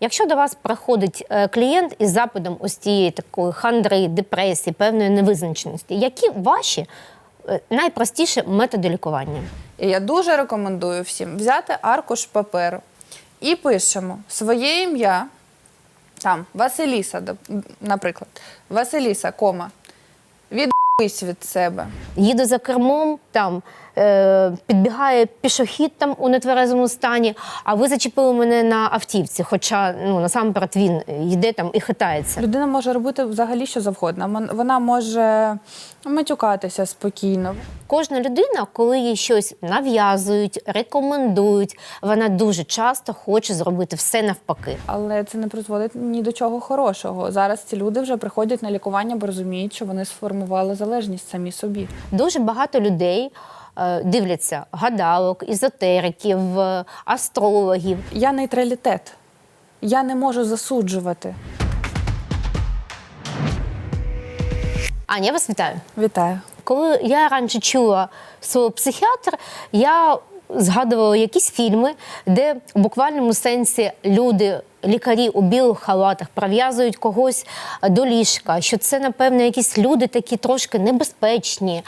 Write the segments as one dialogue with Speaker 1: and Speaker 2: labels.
Speaker 1: Якщо до вас приходить е, клієнт із запитом ось цієї такої хандри, депресії, певної невизначеності, які ваші е, найпростіші методи лікування?
Speaker 2: Я дуже рекомендую всім взяти аркуш паперу і пишемо своє ім'я, там Василіса, наприклад, Василіса, кома, відбись від себе.
Speaker 1: Їду за кермом, там підбігає пішохід там у нетверезому стані, а ви зачепили мене на автівці, хоча ну насамперед він йде там і хитається.
Speaker 2: Людина може робити взагалі що завгодно. Вона може матюкатися спокійно.
Speaker 1: Кожна людина, коли їй щось нав'язують, рекомендують, вона дуже часто хоче зробити все навпаки.
Speaker 2: Але це не призводить ні до чого хорошого. Зараз ці люди вже приходять на лікування, бо розуміють, що вони сформували залежність самі собі.
Speaker 1: Дуже багато людей е, дивляться гадалок, ізотериків, е, астрологів.
Speaker 2: Я нейтралітет. Я не можу засуджувати.
Speaker 1: Аня, я вас вітаю.
Speaker 2: Вітаю.
Speaker 1: Коли я раніше чула слово психіатр, я згадувала якісь фільми, де в буквальному сенсі люди, лікарі у білих халатах прив'язують когось до ліжка, що це, напевно, якісь люди такі трошки небезпечні,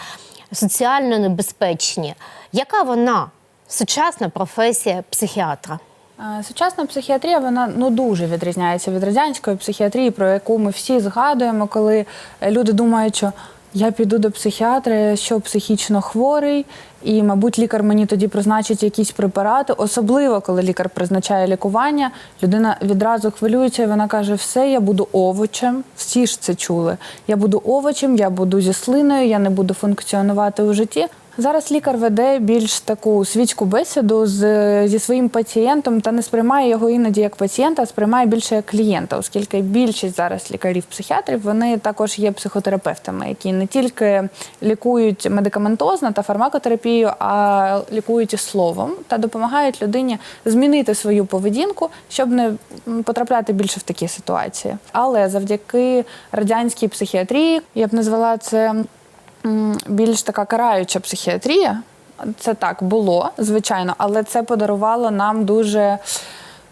Speaker 1: соціально небезпечні. Яка вона сучасна професія психіатра?
Speaker 2: Е, Сучасна психіатрія вона ну дуже відрізняється від радянської психіатрії, про яку ми всі згадуємо, коли люди думають, що я піду до психіатра, що психічно хворий, і, мабуть, лікар мені тоді призначить якісь препарати. Особливо, коли лікар призначає лікування, людина відразу хвилюється, і вона каже: все, я буду овочем. Всі ж це чули. Я буду овочем, я буду зі слиною, я не буду функціонувати у житті. Зараз лікар веде більш таку світську бесіду з, зі своїм пацієнтом та не сприймає його іноді як пацієнта, а сприймає більше як клієнта, оскільки більшість зараз лікарів-психіатрів вони також є психотерапевтами, які не тільки лікують медикаментозно та фармакотерапію, а лікують і словом та допомагають людині змінити свою поведінку, щоб не потрапляти більше в такі ситуації. Але завдяки радянській психіатрії я б назвала це більш така караюча психіатрія. Це так було, звичайно, але це подарувало нам дуже.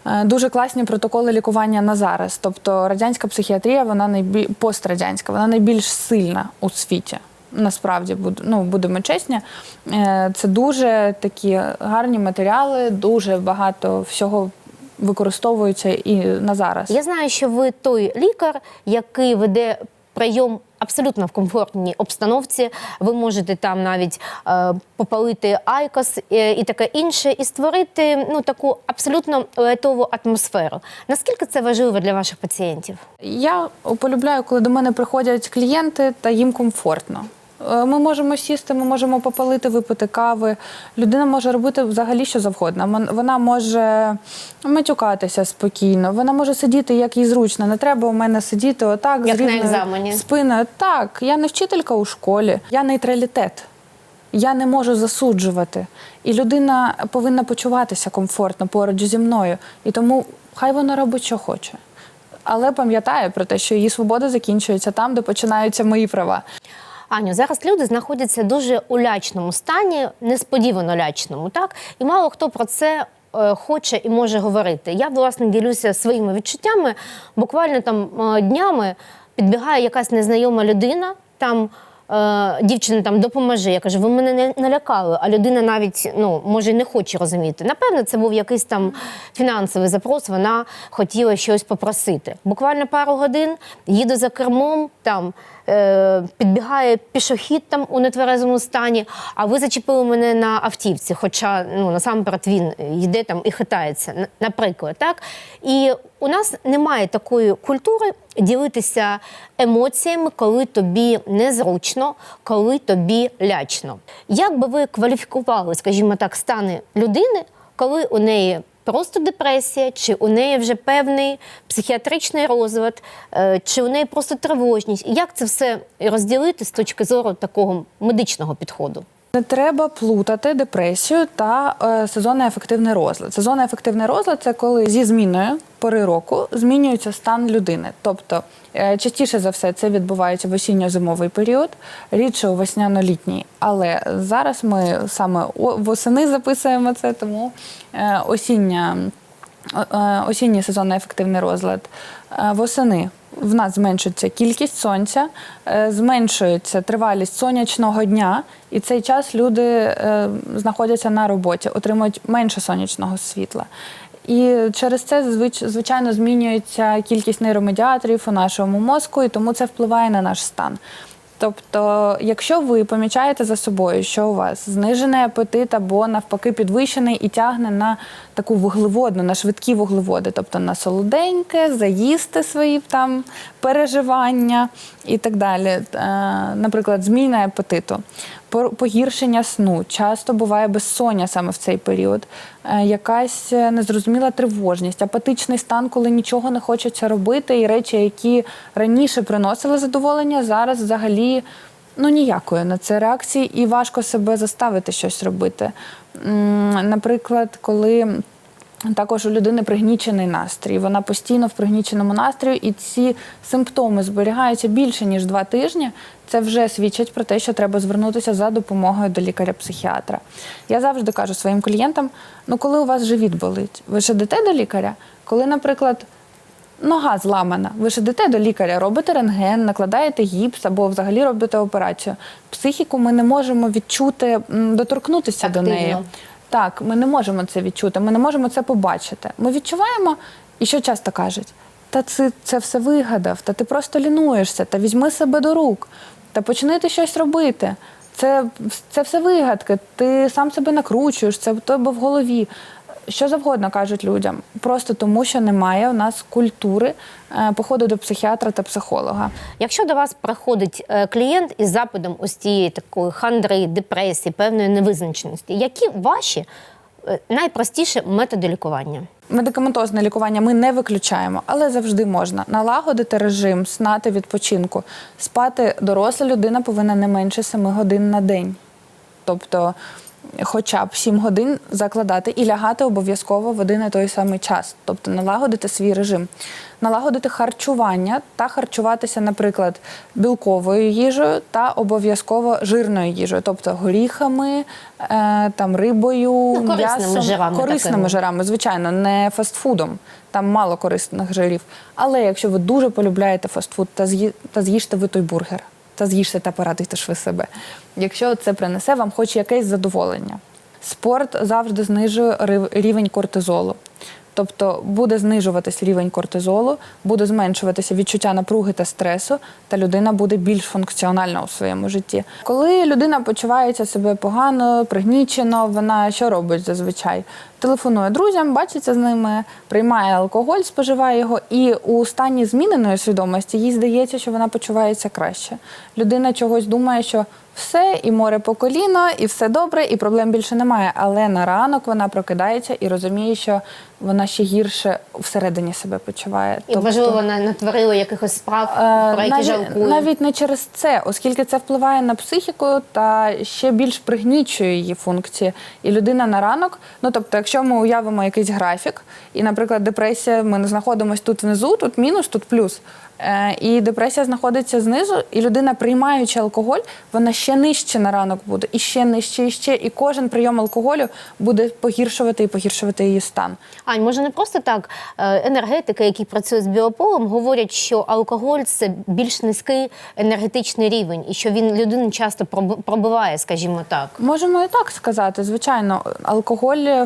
Speaker 2: е, Дуже класні протоколи лікування на зараз. Тобто радянська психіатрія, вона найбіль... пострадянська, вона найбільш сильна у світі. Насправді ну, будемо чесні. Е, Це дуже такі гарні матеріали, дуже багато всього використовується і на зараз.
Speaker 1: Я знаю, що ви той лікар, який веде прийом абсолютно в комфортній обстановці. Ви можете там навіть е, попалити айкос е, і таке інше, і створити ну таку абсолютно лайтову атмосферу. Наскільки це важливо для ваших пацієнтів?
Speaker 2: Я полюбляю, коли до мене приходять клієнти та їм комфортно. Е, Ми можемо сісти, ми можемо попалити, випити кави. Людина може робити взагалі що завгодно. Вона може матюкатися спокійно, вона може сидіти як їй зручно. Не треба у мене сидіти отак
Speaker 1: Як
Speaker 2: з
Speaker 1: на екзамені.
Speaker 2: спиною. Так, я не вчителька у школі, я нейтралітет. Я не можу засуджувати. І людина повинна почуватися комфортно поруч зі мною. І тому хай вона робить, що хоче. Але пам'ятає про те, що її свобода закінчується там, де починаються мої права.
Speaker 1: Аню, зараз люди знаходяться дуже у лячному стані, несподівано лячному, так? І мало хто про це е, хоче і може говорити. Я, власне, ділюся своїми відчуттями. Буквально там е, днями підбігає якась незнайома людина, там дівчина там допоможи. Я кажу, ви мене не налякали, а людина навіть ну, може не хоче розуміти. Напевно, це був якийсь там фінансовий запрос, вона хотіла щось попросити. Буквально пару годин їду за кермом, там е, підбігає пішохід там у нетверезому стані, а ви зачепили мене на автівці, хоча ну, насамперед він йде там і хитається, наприклад. Так? І у нас немає такої культури ділитися емоціями, коли тобі незручно, коли тобі лячно. Як би ви кваліфікували, скажімо так, стани людини, коли у неї просто депресія, чи у неї вже певний психіатричний розлад, е, чи у неї просто тривожність? Як це все розділити з точки зору такого медичного підходу?
Speaker 2: Не треба плутати депресію та е, сезонний ефективний розлад. Сезонний ефективний розлад це коли зі зміною пори року змінюється стан людини. Тобто е, частіше за все це відбувається в осінньо-зимовий період, рідше у весняно-літній. Але зараз ми саме восени записуємо це, тому е, осіння е, осінній сезонний ефективний розлад. Е, Восени в нас зменшується кількість сонця, е, зменшується тривалість сонячного дня, і цей час люди е, знаходяться на роботі, отримують менше сонячного світла. І через це звич- звичайно змінюється кількість нейромедіаторів у нашому мозку, і тому це впливає на наш стан. Тобто, якщо ви помічаєте за собою, що у вас знижений апетит або навпаки підвищений і тягне на таку вуглеводну, на швидкі вуглеводи, тобто на солоденьке, заїсти свої там переживання і так далі. Е, Наприклад, зміна апетиту, погіршення сну, часто буває безсоння саме в цей період, е, якась е, незрозуміла тривожність, апатичний стан, коли нічого не хочеться робити, і речі, які раніше приносили задоволення, зараз взагалі ну ніякої на це реакції, і важко себе заставити щось робити. Наприклад, коли також у людини пригнічений настрій. Вона постійно в пригніченому настрої, і ці симптоми зберігаються більше ніж два тижні. Це вже свідчить про те, що треба звернутися за допомогою до лікаря-психіатра. Я завжди кажу своїм клієнтам: ну коли у вас живіт болить, ви ж йдете до лікаря? Коли, наприклад, нога зламана, ви ж йдете до лікаря, робите рентген, накладаєте гіпс або взагалі робите операцію. Психіку ми не можемо відчути, доторкнутися до неї. Так, ми не можемо це відчути, ми не можемо це побачити. Ми відчуваємо, і що часто кажуть: та це, це все вигадав, та ти просто лінуєшся, та візьми себе до рук, та почни ти щось робити. Це, це все вигадки, ти сам себе накручуєш, це в тебе в голові. Що завгодно кажуть людям, просто тому, що немає у нас культури е, походу до психіатра та психолога.
Speaker 1: Якщо до вас приходить е, клієнт із запитом ось цієї такої хандри, депресії, певної невизначеності, які ваші е, найпростіші методи лікування?
Speaker 2: Медикаментозне лікування ми не виключаємо, але завжди можна налагодити режим сна та відпочинку. Спати доросла людина повинна не менше 7 годин на день. Тобто, хоча б 7 годин закладати і лягати обов'язково в один і той самий час, тобто налагодити свій режим, налагодити харчування та харчуватися, наприклад, білковою їжею та обов'язково жирною їжею, тобто горіхами, е, там рибою,
Speaker 1: Ну, корисними
Speaker 2: м'ясом,
Speaker 1: жирами
Speaker 2: корисними
Speaker 1: такими.
Speaker 2: жирами, звичайно, не фастфудом. Там мало корисних жирів. Але якщо ви дуже полюбляєте фастфуд, та та з'їжте ви той бургер, та з'їжте та порадуйте ж ви себе. Якщо це принесе вам хоч якесь задоволення. Спорт завжди знижує рівень кортизолу. Тобто буде знижуватись рівень кортизолу, буде зменшуватися відчуття напруги та стресу, та людина буде більш функціональна у своєму житті. Коли людина почувається себе погано, пригнічено, вона що робить зазвичай? Телефонує друзям, бачиться з ними, приймає алкоголь, споживає його, і у стані зміненої свідомості їй здається, що вона почувається краще. Людина чогось думає, що все, і море по коліно, і все добре, і проблем більше немає. Але на ранок вона прокидається і розуміє, що вона ще гірше всередині себе почуває.
Speaker 1: І можливо, вона натворила якихось справ,
Speaker 2: Е,
Speaker 1: про які
Speaker 2: навіть,
Speaker 1: жалкує.
Speaker 2: навіть не через це, оскільки це впливає на психіку та ще більш пригнічує її функції. І людина на ранок, ну тобто, якщо ми уявимо якийсь графік, і, наприклад, депресія, ми не знаходимося тут внизу, тут мінус, тут плюс. Е, І депресія знаходиться знизу, і людина, приймаючи алкоголь, вона ще нижче на ранок буде, і ще нижче, і ще. І кожен прийом алкоголю буде погіршувати і погіршувати її стан.
Speaker 1: Ань, може не просто так. Е, Енергетики, які працюють з біополем, говорять, що алкоголь це більш низький енергетичний рівень, і що він людину часто проб- пробиває, скажімо так.
Speaker 2: Можемо і так сказати. Звичайно, алкоголь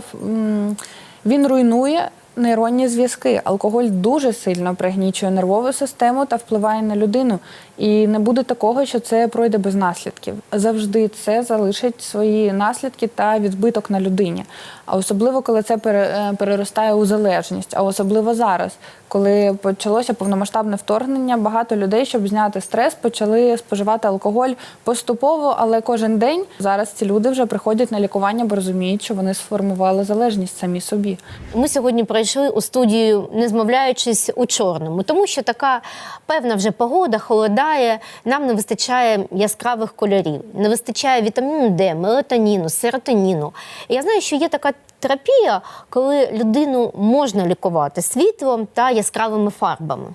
Speaker 2: він руйнує нейронні зв'язки. Алкоголь дуже сильно пригнічує нервову систему та впливає на людину. І не буде такого, що це пройде без наслідків. Завжди це залишить свої наслідки та відбиток на людині. А особливо, коли це е, переростає у залежність, а особливо зараз, коли почалося повномасштабне вторгнення, багато людей, щоб зняти стрес, почали споживати алкоголь поступово, але кожен день зараз ці люди вже приходять на лікування, бо розуміють, що вони сформували залежність самі собі.
Speaker 1: Ми сьогодні прийшли у студію, не змовляючись у чорному, тому що така певна вже погода холодає. Нам не вистачає яскравих кольорів, не вистачає вітаміну Д, мелатоніну, серотоніну. Я знаю, що є така терапія, коли людину можна лікувати світлом та яскравими фарбами.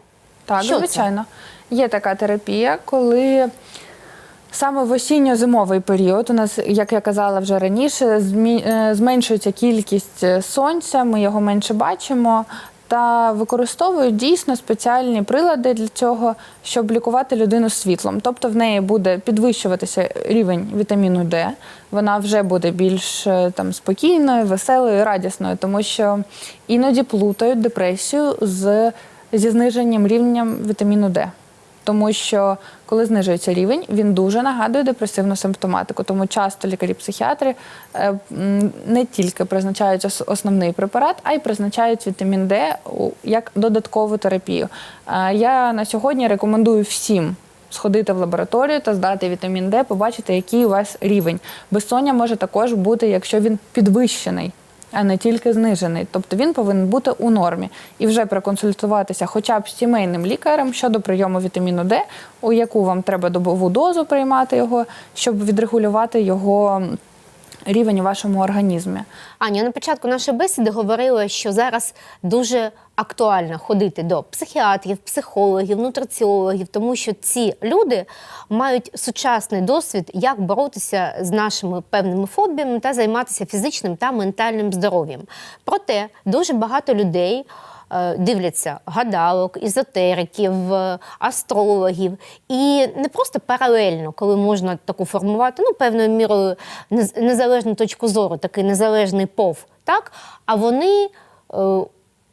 Speaker 2: Так,
Speaker 1: Що це?
Speaker 2: звичайно. Є така терапія, коли Саме в осінньо-зимовий період у нас, як я казала вже раніше, е, зменшується кількість е, сонця, ми його менше бачимо. Та використовують дійсно спеціальні прилади для цього, щоб лікувати людину світлом. Тобто в неї буде підвищуватися рівень вітаміну Д. Вона вже буде більш е, там спокійною, веселою, радісною, тому що іноді плутають депресію з зі зниженням рівням вітаміну Д. Тому що коли знижується рівень, він дуже нагадує депресивну симптоматику. Тому часто лікарі-психіатри е, не тільки призначають основний препарат, а й призначають вітамін Д як додаткову терапію. Е, Я на сьогодні рекомендую всім. Сходити в лабораторію та здати вітамін Д, побачити, який у вас рівень. Безсоння може також бути, якщо він підвищений, а не тільки знижений. Тобто він повинен бути у нормі і вже проконсультуватися хоча б з сімейним лікарем щодо прийому вітаміну Д, у яку вам треба добову дозу приймати його, щоб відрегулювати його рівень у вашому організмі.
Speaker 1: Аня, на початку нашої бесіди говорила, що зараз дуже актуально ходити до психіатрів, психологів, нутриціологів, тому що ці люди мають сучасний досвід, як боротися з нашими певними фобіями та займатися фізичним та ментальним здоров'ям. Проте дуже багато людей. е, Дивляться гадалок, ізотериків, е, астрологів, і не просто паралельно, коли можна таку формувати, ну певною мірою незалежну точку зору, такий незалежний пов, так а вони е,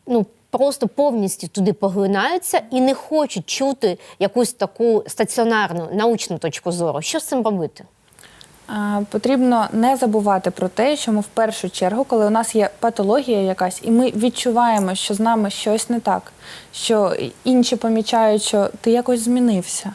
Speaker 1: ну просто повністю туди поглинаються і не хочуть чути якусь таку стаціонарну научну точку зору. Що з цим робити?
Speaker 2: Потрібно не забувати про те, що ми в першу чергу, коли у нас є патологія якась, і ми відчуваємо, що з нами щось не так, що інші помічають, що ти якось змінився.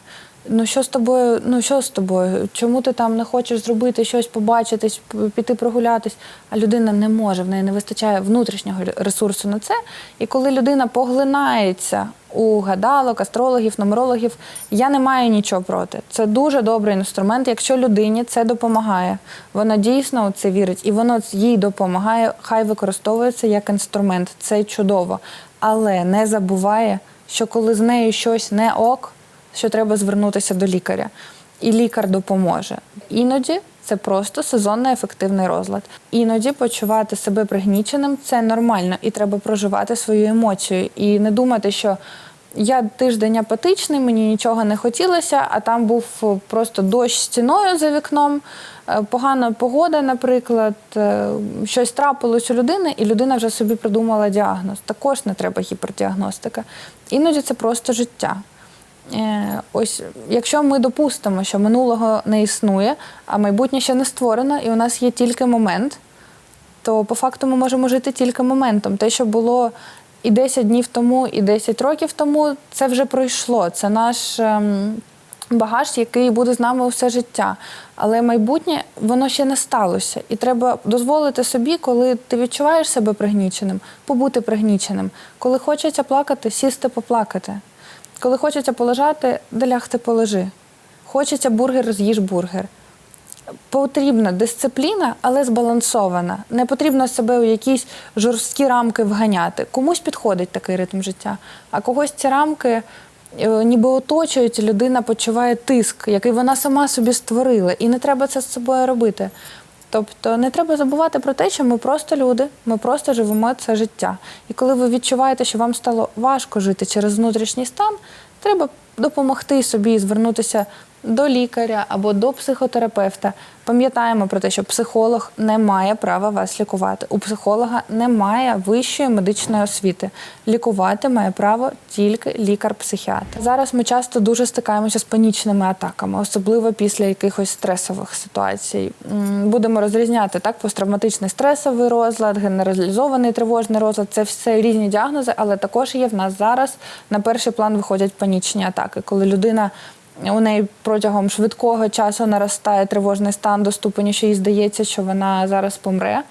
Speaker 2: Ну що з тобою? Ну що з тобою? Чому ти там не хочеш зробити щось, побачитись, піти прогулятись? А людина не може, в неї не вистачає внутрішнього ресурсу на це. І коли людина поглинається у гадалок, астрологів, нумерологів, я не маю нічого проти. Це дуже добрий інструмент. Якщо людині це допомагає, вона дійсно у це вірить, і воно їй допомагає, хай використовується як інструмент. Це чудово. Але не забуває, що коли з нею щось не ок, що треба звернутися до лікаря, і лікар допоможе. Іноді це просто сезонний ефективний розлад. Іноді почувати себе пригніченим це нормально, і треба проживати свою емоцію і не думати, що я тиждень апатичний, мені нічого не хотілося, а там був просто дощ стіною за вікном, е, погана погода, наприклад, е, щось трапилось у людини, і людина вже собі придумала діагноз. Також не треба гіпердіагностика. Іноді це просто життя. Е, Ось, якщо ми допустимо, що минулого не існує, а майбутнє ще не створено, і у нас є тільки момент, то по факту ми можемо жити тільки моментом. Те, що було і 10 днів тому, і 10 років тому, це вже пройшло. Це наш ем, багаж, який буде з нами все життя. Але майбутнє воно ще не сталося. І треба дозволити собі, коли ти відчуваєш себе пригніченим, побути пригніченим. Коли хочеться плакати, сісти поплакати. Коли хочеться полежати, да лягти полежи. Хочеться бургер, з'їж бургер. Потрібна дисципліна, але збалансована. Не потрібно себе у якісь жорсткі рамки вганяти. Комусь підходить такий ритм життя, а когось ці рамки е, ніби оточують, людина почуває тиск, який вона сама собі створила. І не треба це з собою робити. Тобто не треба забувати про те, що ми просто люди, ми просто живемо це життя. І коли ви відчуваєте, що вам стало важко жити через внутрішній стан, треба допомогти собі звернутися до лікаря або до психотерапевта. Пам'ятаємо про те, що психолог не має права вас лікувати. У психолога немає вищої медичної освіти. Лікувати має право тільки лікар-психіатр. Зараз ми часто дуже стикаємося з панічними атаками, особливо після якихось стресових ситуацій. Будемо розрізняти так: посттравматичний стресовий розлад, генералізований тривожний розлад це все різні діагнози, але також є в нас зараз на перший план виходять панічні атаки, коли людина. У неї протягом швидкого часу наростає тривожний стан до ступені, що їй здається, що вона зараз помре.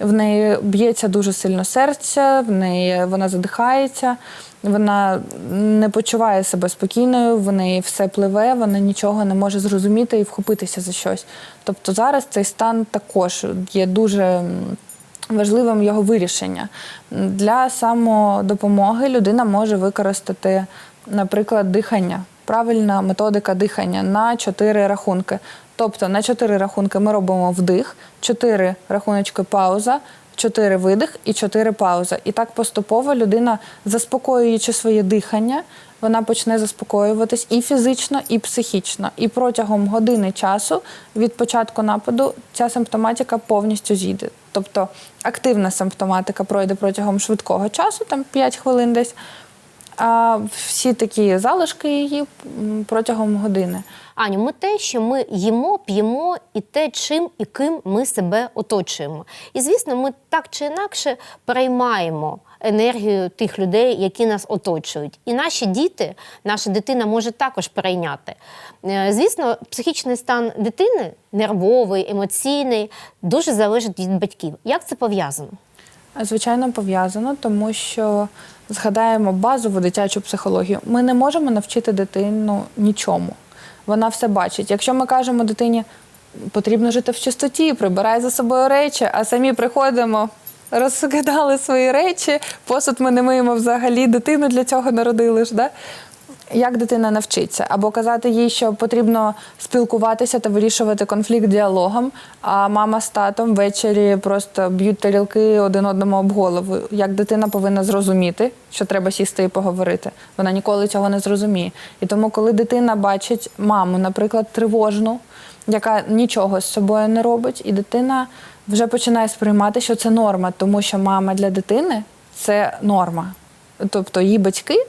Speaker 2: В неї б'ється дуже сильно серце, в неї вона задихається, вона не почуває себе спокійною, в неї все пливе, вона нічого не може зрозуміти і вхопитися за щось. Тобто зараз цей стан також є дуже важливим його вирішення. Для самодопомоги людина може використати, наприклад, дихання. Правильна методика дихання на чотири рахунки. Тобто на чотири рахунки ми робимо вдих, чотири рахуночки пауза, чотири видих і чотири пауза. І так поступово людина, заспокоюючи своє дихання, вона почне заспокоюватись і фізично, і психічно. І протягом години часу від початку нападу ця симптоматика повністю зійде. Тобто активна симптоматика пройде протягом швидкого часу, там 5 хвилин десь. А всі такі залишки її протягом години.
Speaker 1: Аню, ми те, що ми їмо, п'ємо, і те, чим і ким ми себе оточуємо. І звісно, ми так чи інакше переймаємо енергію тих людей, які нас оточують. І наші діти, наша дитина може також перейняти. Е, Звісно, психічний стан дитини, нервовий, емоційний, дуже залежить від батьків. Як це пов'язано?
Speaker 2: Звичайно, пов'язано, тому що згадаємо базову дитячу психологію. Ми не можемо навчити дитину нічому. Вона все бачить. Якщо ми кажемо дитині, потрібно жити в чистоті, прибирай за собою речі, а самі приходимо, розкидали свої речі, посуд ми не миємо взагалі, дитину для цього народили ж. Да? Як дитина навчиться? Або казати їй, що потрібно спілкуватися та вирішувати конфлікт діалогом, а мама з татом ввечері просто б'ють тарілки один одному об голову. Як дитина повинна зрозуміти, що треба сісти і поговорити? Вона ніколи цього не зрозуміє. І тому, коли дитина бачить маму, наприклад, тривожну, яка нічого з собою не робить, і дитина вже починає сприймати, що це норма, тому що мама для дитини це норма. Тобто її батьки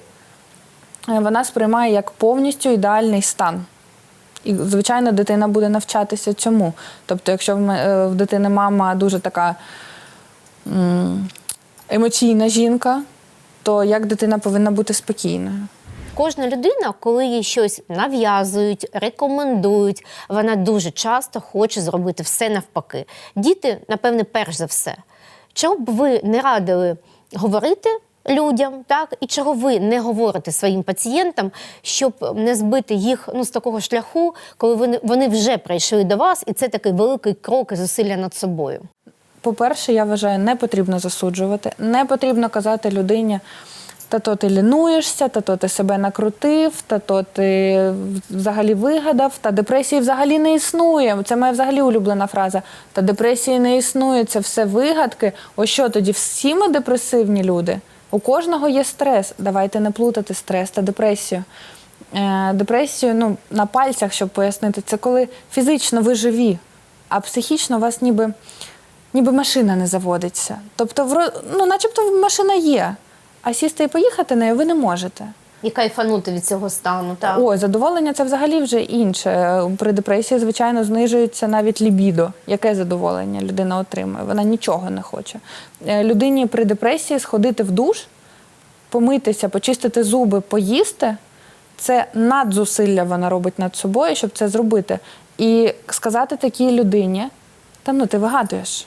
Speaker 2: вона сприймає як повністю ідеальний стан. І, звичайно, дитина буде навчатися цьому. Тобто, якщо в, е, дитини мама дуже така емоційна жінка, то як дитина повинна бути спокійною?
Speaker 1: Кожна людина, коли їй щось нав'язують, рекомендують, вона дуже часто хоче зробити все навпаки. Діти, напевне, перш за все. Чого б ви не радили говорити людям, так і чого ви не говорите своїм пацієнтам, щоб не збити їх ну, з такого шляху, коли вони, вони вже прийшли до вас, і це такий великий крок і зусилля над собою.
Speaker 2: По-перше, я вважаю, не потрібно засуджувати, не потрібно казати людині, та то ти лінуєшся, та то ти себе накрутив, та то ти взагалі вигадав, та депресії взагалі не існує. Це моя взагалі улюблена фраза. Та депресії не існує, це все вигадки. Ось що тоді всі ми депресивні люди. У кожного є стрес. Давайте не плутати стрес та депресію. Е, депресію, ну, на пальцях, щоб пояснити, це коли фізично ви живі, а психічно у вас ніби ніби машина не заводиться. Тобто, ну, начебто машина є, а сісти і поїхати нею ви не можете.
Speaker 1: І кайфанути від цього стану. Так.
Speaker 2: Ой, задоволення це взагалі вже інше. При депресії, звичайно, знижується навіть лібідо. Яке задоволення людина отримує? Вона нічого не хоче. Е, Людині при депресії сходити в душ, помитися, почистити зуби, поїсти це надзусилля вона робить над собою, щоб це зробити. І сказати такій людині: та ну ти вигадуєш.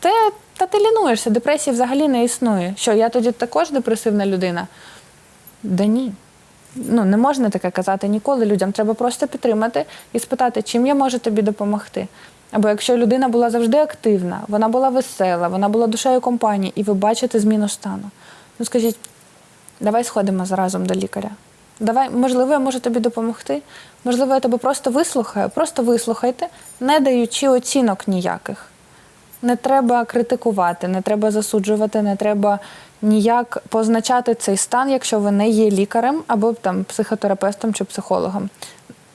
Speaker 2: Те, та ти лінуєшся, депресії взагалі не існує. Що, я тоді також депресивна людина? Да ні. Ну, не можна таке казати ніколи людям. Треба просто підтримати і спитати, чим я можу тобі допомогти. Або якщо людина була завжди активна, вона була весела, вона була душею компанії, і ви бачите зміну стану. Ну скажіть, давай сходимо разом до лікаря. Давай, можливо, я можу тобі допомогти. Можливо, я тебе просто вислухаю. Просто вислухайте, не даючи оцінок ніяких. Не треба критикувати, не треба засуджувати, не треба ніяк позначати цей стан, якщо ви не є лікарем або там психотерапевтом чи психологом.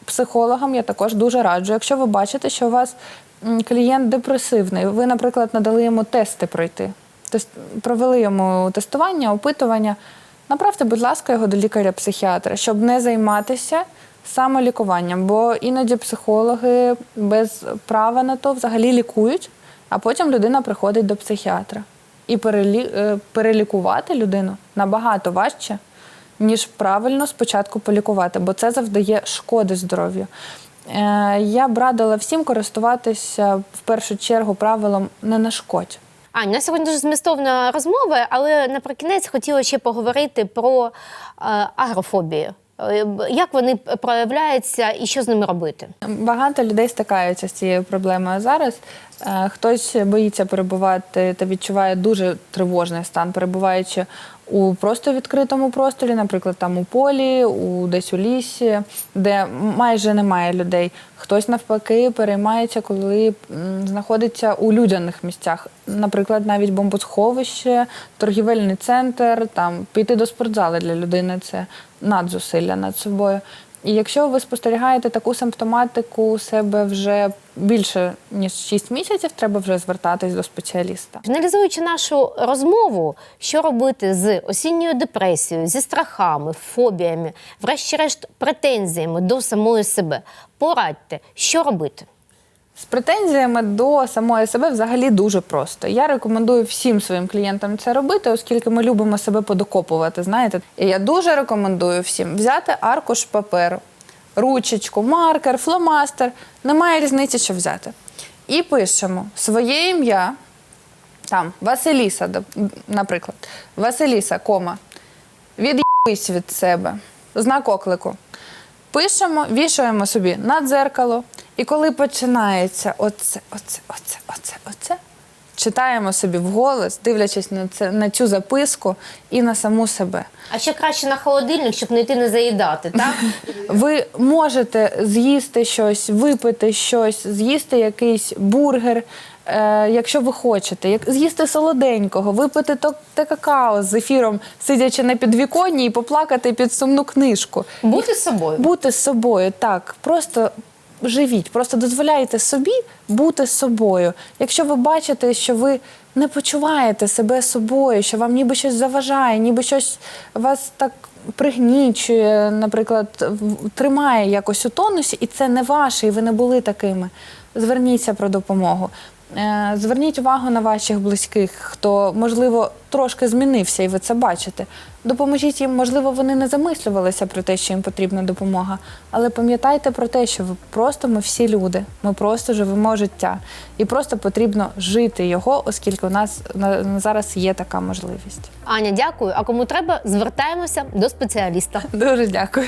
Speaker 2: Психологам я також дуже раджу. Якщо ви бачите, що у вас клієнт депресивний, ви, наприклад, надали йому тести пройти, провели йому тестування, опитування. Направте, будь ласка, його до лікаря-психіатра, щоб не займатися самолікуванням, бо іноді психологи без права на то взагалі лікують, а потім людина приходить до психіатра. І перелі... е, перелікувати людину набагато важче, ніж правильно спочатку полікувати, бо це завдає шкоди здоров'ю. Е, Я б радила всім користуватися в першу чергу правилом не нашкодь.
Speaker 1: Ань, у нас сьогодні дуже змістовна розмова, але наприкінець хотіла ще поговорити про е, агрофобію. Е, Як вони проявляються і що з ними робити?
Speaker 2: Багато людей стикаються з цією проблемою зараз. Е, Хтось боїться перебувати та відчуває дуже тривожний стан, перебуваючи у просто відкритому просторі, наприклад, там у полі, у десь у лісі, де майже немає людей. Хтось навпаки переймається, коли знаходиться у людяних місцях. Наприклад, навіть бомбосховище, торгівельний центр, там піти до спортзали для людини це надзусилля над собою. І якщо ви спостерігаєте таку симптоматику у себе вже більше ніж 6 місяців, треба вже звертатись до спеціаліста.
Speaker 1: Фіналізуючи нашу розмову, що робити з осінньою депресією, зі страхами, фобіями, врешті-решт претензіями до самої себе, порадьте, що робити.
Speaker 2: З претензіями до самої себе взагалі дуже просто. Я рекомендую всім своїм клієнтам це робити, оскільки ми любимо себе подокопувати. Знаєте, і я дуже рекомендую всім взяти аркуш паперу, ручечку, маркер, фломастер. Немає різниці, що взяти. І пишемо своє ім'я. Там Василіса, наприклад, Василіса, кома. Від'їбись від себе. Знак оклику. Пишемо, вішаємо собі на дзеркало. І коли починається оце, оце, оце, оце, оце, читаємо собі вголос, дивлячись на, це, на цю записку і на саму себе.
Speaker 1: А ще краще на холодильник, щоб не йти не заїдати, так?
Speaker 2: Ви можете з'їсти щось, випити щось, з'їсти якийсь бургер, е, якщо ви хочете, як з'їсти солоденького, випити то, те какао з ефіром, сидячи на підвіконні і поплакати під сумну книжку.
Speaker 1: Бути з собою.
Speaker 2: Бути з собою, так. Просто живіть, просто дозволяйте собі бути собою. Якщо ви бачите, що ви не почуваєте себе собою, що вам ніби щось заважає, ніби щось вас так пригнічує, наприклад, тримає якось у тонусі, і це не ваше, і ви не були такими. Зверніться про допомогу. Е, Зверніть увагу на ваших близьких, хто, можливо, трошки змінився, і ви це бачите. Допоможіть їм, можливо, вони не замислювалися про те, що їм потрібна допомога. Але пам'ятайте про те, що ви просто ми всі люди, ми просто живемо життя. І просто потрібно жити його, оскільки у нас на, на зараз є така можливість.
Speaker 1: Аня, дякую. А кому треба, звертаємося до спеціаліста.
Speaker 2: Дуже дякую.